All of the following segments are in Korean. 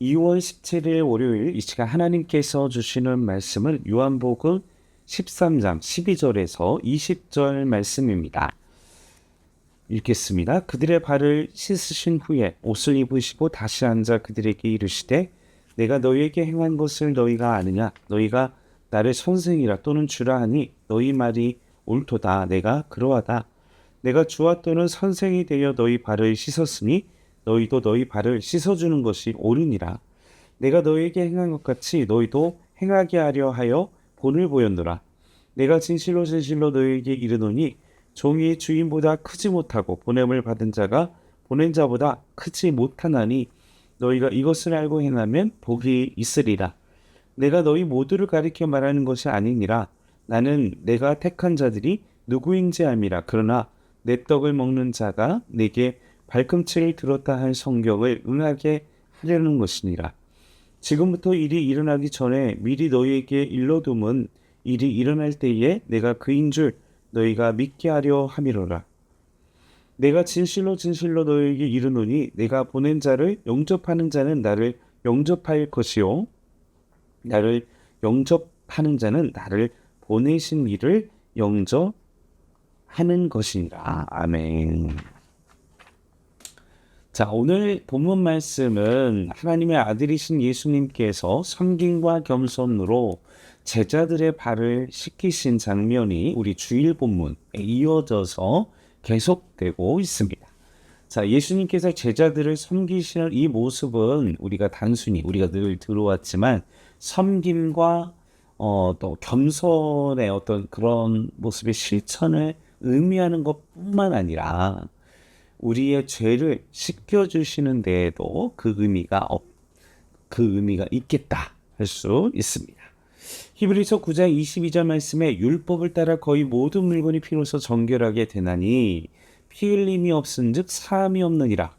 2월 17일 월요일 이 시간 하나님께서 주시는 말씀은 요한복음 13장 12절에서 20절 말씀입니다. 읽겠습니다. 그들의 발을 씻으신 후에 옷을 입으시고 다시 앉아 그들에게 이르시되 내가 너희에게 행한 것을 너희가 아느냐 너희가 나를 선생이라 또는 주라 하니 너희 말이 옳도다 내가 그러하다 내가 주와 또는 선생이 되어 너희 발을 씻었으니 너희도 너희 발을 씻어주는 것이 옳으니라 내가 너희에게 행한 것 같이 너희도 행하게 하려 하여 본을 보였노라 내가 진실로 진실로 너희에게 이르노니 종이 주인보다 크지 못하고 보냄을 받은 자가 보낸 자보다 크지 못하나니 너희가 이것을 알고 행하면 복이 있으리라. 내가 너희 모두를 가리켜 말하는 것이 아니니라. 나는 내가 택한 자들이 누구인지 알미라. 그러나 내 떡을 먹는 자가 내게 발꿈치를 들었다 할 성경을 응하게 하려는 것이니라. 지금부터 일이 일어나기 전에 미리 너희에게 일러둠은 일이 일어날 때에 내가 그인 줄 너희가 믿게 하려 함이로라. 내가 진실로 진실로 너희에게 이르노니 내가 보낸 자를 영접하는 자는 나를 영접할 것이요 나를 영접하는 자는 나를 보내신 이를 영접하는 것이니라. 아멘. 자, 오늘 본문 말씀은 하나님의 아들이신 예수님께서 섬김과 겸손으로 제자들의 발을 씻기신 장면이 우리 주일 본문에 이어져서 계속되고 있습니다. 자, 예수님께서 제자들을 섬기시는 이 모습은 우리가 단순히 우리가 늘 들어왔지만 섬김과 어, 또 겸손의 어떤 그런 모습의 실천을 의미하는 것뿐만 아니라 우리의 죄를 씻겨주시는 데에도 그 의미가 없, 그 의미가 있겠다 할 수 있습니다. 히브리서 9장 22절 말씀에 율법을 따라 거의 모든 물건이 피로서 정결하게 되나니 피 흘림이 없은즉 사함이 없느니라.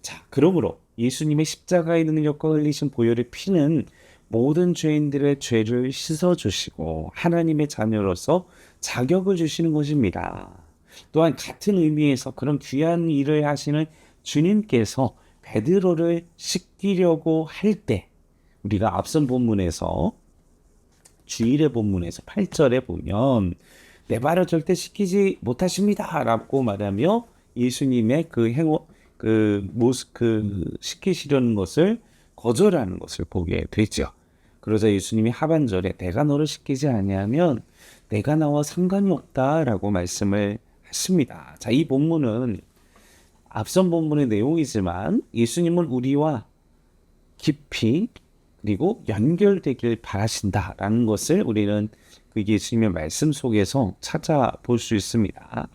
자, 그러므로 예수님의 십자가의 능력과 흘리신 보혈의 피는 모든 죄인들의 죄를 씻어 주시고 하나님의 자녀로서 자격을 주시는 것입니다. 또한 같은 의미에서 그런 귀한 일을 하시는 주님께서 베드로를 씻기려고 할 때 우리가 앞선 본문에서 주일의 본문에서 8절에 보면 내 발을 절대 씻기지 못하십니다. 라고 말하며 예수님의 그 행호, 그 모습, 그 씻기시려는 것을 거절하는 것을 보게 되죠. 그러자 예수님이 하반절에 내가 너를 씻기지 아니하면 내가 나와 상관이 없다라고 말씀을 했습니다. 자, 이 본문은 앞선 본문의 내용이지만 예수님은 우리와 깊이 그리고 연결되길 바라신다라는 것을 우리는 그 예수님의 말씀 속에서 찾아볼 수 있습니다.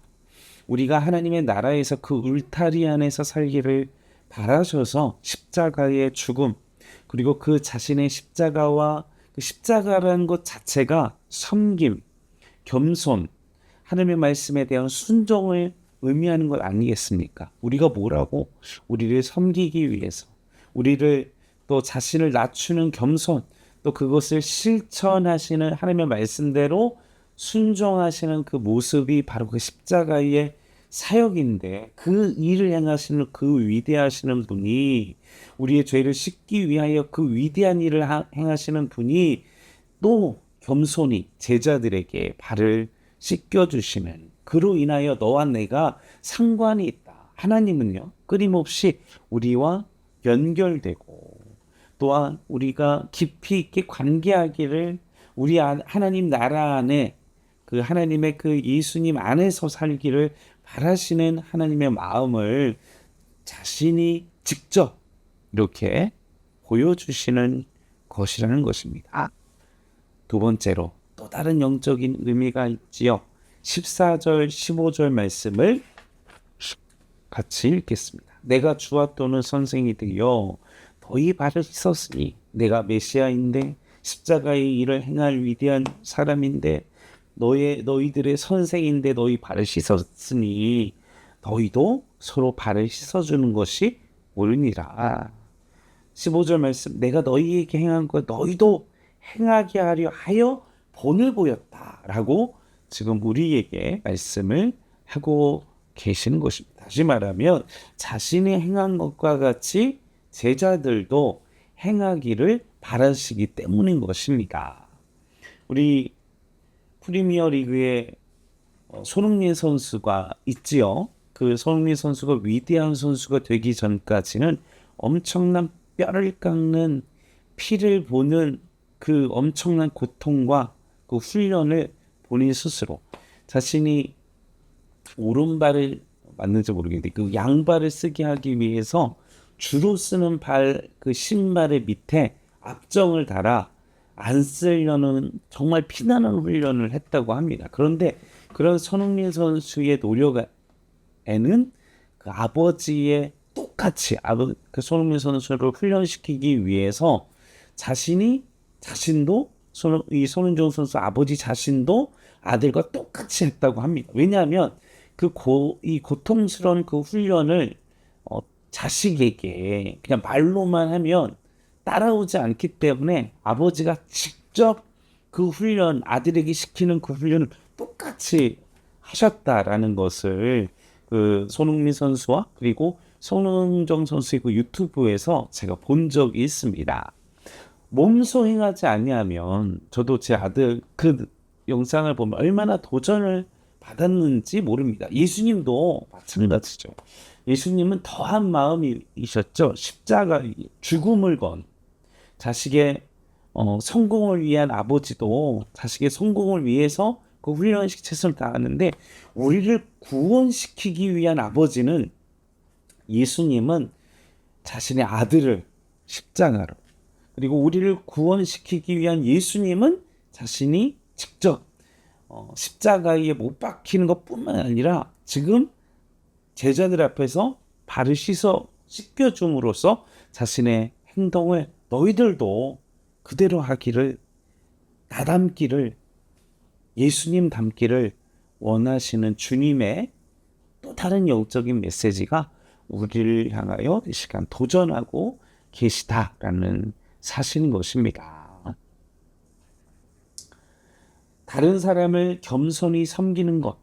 우리가 하나님의 나라에서 그 울타리 안에서 살기를 바라셔서 십자가의 죽음 그리고 그 자신의 십자가와 그 십자가라는 것 자체가 섬김, 겸손, 하나님의 말씀에 대한 순종을 의미하는 것 아니겠습니까? 우리가 뭐라고? 우리를 섬기기 위해서. 우리를 또 자신을 낮추는 겸손, 또 그것을 실천하시는 하나님의 말씀대로 순종하시는 그 모습이 바로 그 십자가의 사역인데 그 일을 행하시는 그 위대하시는 분이 우리의 죄를 씻기 위하여 그 위대한 일을 행하시는 분이 또 겸손히 제자들에게 발을 씻겨주시는 그로 인하여 너와 내가 상관이 있다. 하나님은요 끊임없이 우리와 연결되고 또한 우리가 깊이 있게 관계하기를 우리 하나님 나라 안에 그 하나님의 그 예수님 안에서 살기를 바라시는 하나님의 마음을 자신이 직접 이렇게 보여주시는 것이라는 것입니다. 두 번째로 또 다른 영적인 의미가 있지요. 14절, 15절 말씀을 같이 읽겠습니다. 내가 주와 또는 선생이 되어 너희 발을 씻었으니 내가 메시아인데 십자가의 일을 행할 위대한 사람인데 너의 너희들의 선생인데 너희 발을 씻었으니 너희도 서로 발을 씻어주는 것이 옳으니라. 15절 말씀 내가 너희에게 행한 것 너희도 행하게 하려 하여 본을 보였다라고 지금 우리에게 말씀을 하고 계시는 것입니다. 다시 말하면 자신이 행한 것과 같이 제자들도 행하기를 바라시기 때문인 것입니다. 우리 프리미어 리그에 어, 손흥민 선수가 있지요. 그 손흥민 선수가 위대한 선수가 되기 전까지는 엄청난 뼈를 깎는 피를 보는 그 엄청난 고통과 그 훈련을 본인 스스로 자신이 오른발을 맞는지 모르겠는데 그 양발을 쓰게 하기 위해서 주로 쓰는 발 그 신발의 밑에 압정을 달아 안 쓰려는 정말 피나는 훈련을 했다고 합니다. 그런데 그런 손흥민 선수의 노력에는 그 아버지의 똑같이 아버 그 손흥민 선수를 훈련시키기 위해서 자신이 자신도 손, 이 손흥정 선수 아버지 자신도 아들과 똑같이 했다고 합니다. 왜냐하면 그 고, 이 고통스러운 그 훈련을 어, 자식에게 그냥 말로만 하면 따라오지 않기 때문에 아버지가 직접 그 훈련 아들에게 시키는 그 훈련을 똑같이 하셨다라는 것을 그 손흥민 선수와 그리고 손흥정 선수의 그 유튜브에서 제가 본 적이 있습니다. 몸소 행하지 아니하면 저도 제 아들 그 영상을 보면 얼마나 도전을 받았는지 모릅니다. 예수님도 마찬가지죠. 예수님은 더한 마음이셨죠. 십자가 죽음을 건 자식의 어, 성공을 위한 아버지도 자식의 성공을 위해서 그 훈련식 최선을 다하는데 우리를 구원시키기 위한 아버지는 예수님은 자신의 아들을 십자가로 그리고 우리를 구원시키기 위한 예수님은 자신이 직접 어, 십자가에 못 박히는 것뿐만 아니라 지금 제자들 앞에서 발을 씻어 씻겨줌으로써 자신의 행동을 너희들도 그대로 하기를 나 닮기를 예수님 닮기를 원하시는 주님의 또 다른 영적인 메시지가 우리를 향하여 이 시간 도전하고 계시다라는 사실인 것입니다. 다른 사람을 겸손히 섬기는 것,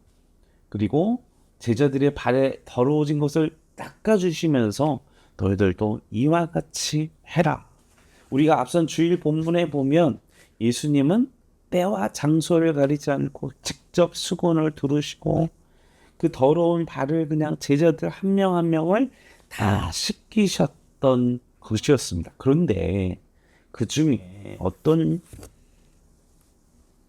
그리고 제자들의 발에 더러워진 것을 닦아주시면서 너희들도 이와 같이 해라. 우리가 앞선 주일 본문에 보면 예수님은 때와 장소를 가리지 않고 직접 수건을 두르시고 그 더러운 발을 그냥 제자들 한 명한 명을 다 씻기셨던 것이었습니다. 그런데 그 중에 어떤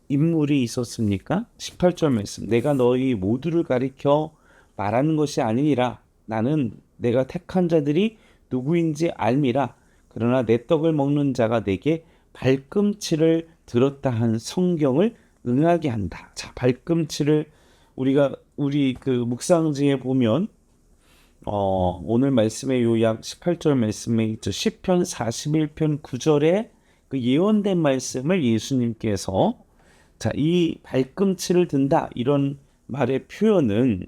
인물이 있었습니까? 18절 말씀. 내가 너희 모두를 가리켜 말하는 것이 아니니라. 나는 내가 택한 자들이 누구인지 알미라. 그러나 내 떡을 먹는 자가 내게 발꿈치를 들었다 한 성경을 응하게 한다. 자, 발꿈치를 우리가 우리 그 묵상지에 보면 어, 오늘 말씀의 요약 18절 말씀에 있죠. 10편 41편 9절에 그 예언된 말씀을 예수님께서 자, 이 발꿈치를 든다 이런 말의 표현은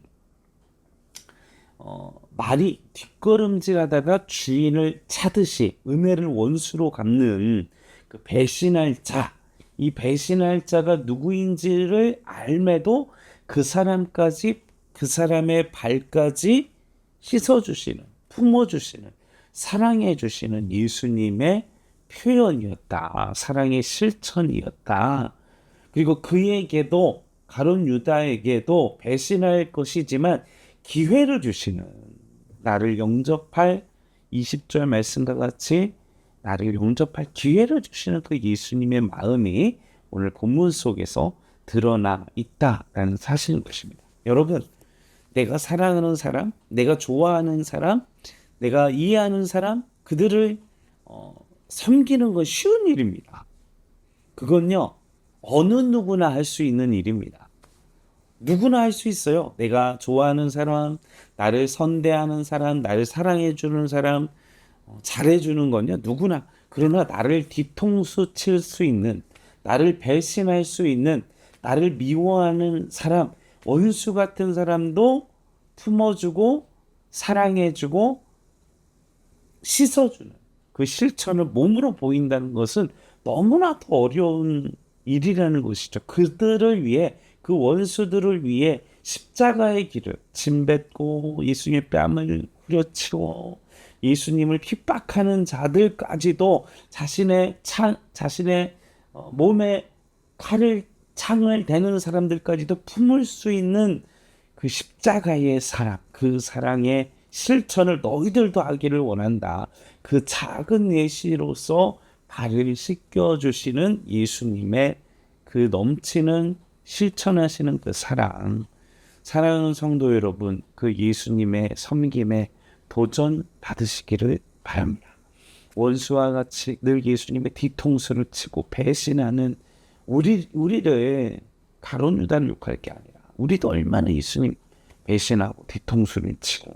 어, 말이 뒷걸음질하다가 주인을 차듯이 은혜를 원수로 갚는 그 배신할 자, 이 배신할 자가 누구인지를 알매도 그 사람까지 그 사람의 발까지 씻어주시는, 품어주시는, 사랑해주시는 예수님의 표현이었다. 사랑의 실천이었다. 그리고 그에게도 가론 유다에게도 배신할 것이지만 기회를 주시는 나를 영접할 20절 말씀과 같이 나를 용접할 기회를 주시는 그 예수님의 마음이 오늘 본문 속에서 드러나 있다라는 사실인 것입니다. 여러분, 내가 사랑하는 사람, 내가 좋아하는 사람, 내가 이해하는 사람, 그들을 어, 섬기는 건 쉬운 일입니다. 그건요, 어느 누구나 할 수 있는 일입니다. 누구나 할 수 있어요. 내가 좋아하는 사람, 나를 선대하는 사람, 나를 사랑해주는 사람, 어, 잘해주는 건요, 누구나. 그러나 나를 뒤통수 칠 수 있는, 나를 배신할 수 있는, 나를 미워하는 사람, 원수 같은 사람도 품어주고, 사랑해주고, 씻어주는 그 실천을 몸으로 보인다는 것은 너무나 더 어려운 일이라는 것이죠. 그들을 위해, 그 원수들을 위해 십자가의 길을 침 뱉고 예수님의 뺨을 후려치고 예수님을 핍박하는 자들까지도 자신의 창, 자신의 어, 몸에 칼을 창을 대는 사람들까지도 품을 수 있는 그 십자가의 사랑, 그 사랑의 실천을 너희들도 하기를 원한다. 그 작은 예시로서 발을 씻겨주시는 예수님의 그 넘치는 실천하시는 그 사랑. 사랑하는 성도 여러분, 그 예수님의 섬김에 도전 받으시기를 바랍니다. 원수와 같이 늘 예수님의 뒤통수를 치고 배신하는 우리 우리를 가론 유다를 욕할 게 아니라 우리도 얼마나 예수님 배신하고 뒤통수를 치고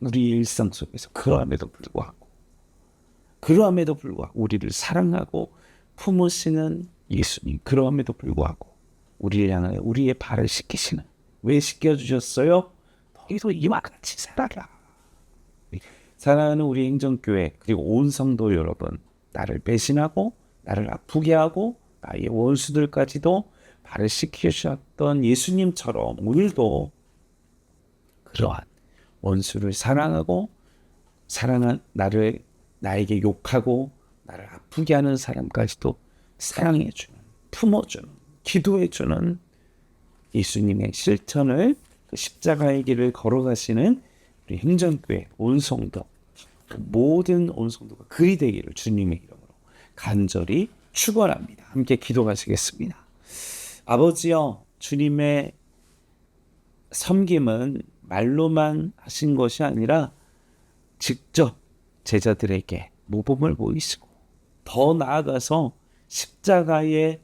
우리 일상 속에서 그러함에도 불구하고 그러함에도 불구하고 우리를 사랑하고 품으시는 예수님 그러함에도 불구하고 우리를 향하여 우리의 발을 씻기시는 왜 씻겨주셨어요? 너희도 이와 같이 살아라 사랑하는 우리 행정교회 그리고 온 성도 여러분 나를 배신하고 나를 아프게 하고 나의 원수들까지도 발을 씻기셨던 예수님처럼 우리도 그러한 원수를 사랑하고 사랑한 나를 나에게 욕하고 나를 아프게 하는 사람까지도 사랑해주는 품어주는 기도해주는 예수님의 실천을 그 십자가의 길을 걸어가시는 우리 행정교회 온성도 모든 온성도가 그리 되기를 주님의 이름으로 간절히 축원합니다. 함께 기도하시겠습니다. 아버지여 주님의 섬김은 말로만 하신 것이 아니라 직접 제자들에게 모범을 보이시고 더 나아가서 십자가의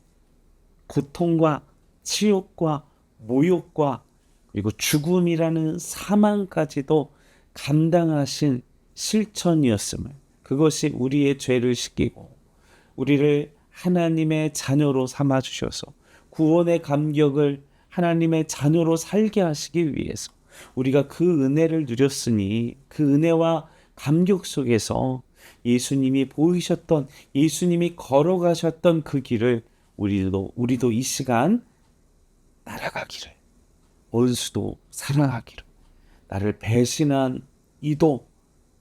고통과 치욕과 모욕과 그리고 죽음이라는 사망까지도 감당하신 실천이었음을 그것이 우리의 죄를 씻기고 우리를 하나님의 자녀로 삼아 주셔서 구원의 감격을 하나님의 자녀로 살게 하시기 위해서 우리가 그 은혜를 누렸으니 그 은혜와 감격 속에서 예수님이 보이셨던 예수님이 걸어가셨던 그 길을 우리도 우리도 이 시간 날아가기를 원수도 사랑하기를 나를 배신한 이도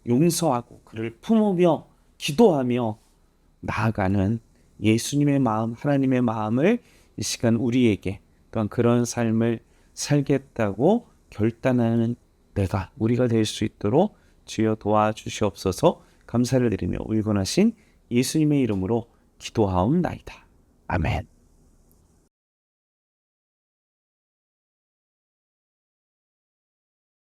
용서하고 그를 품으며 기도하며 나아가는 예수님의 마음, 하나님의 마음을 이 시간 우리에게 또한 그런 삶을 살겠다고 결단하는 내가 우리가 될 수 있도록 주여 도와주시옵소서 감사를 드리며 울곤하신 예수님의 이름으로 기도하옵나이다. 아멘.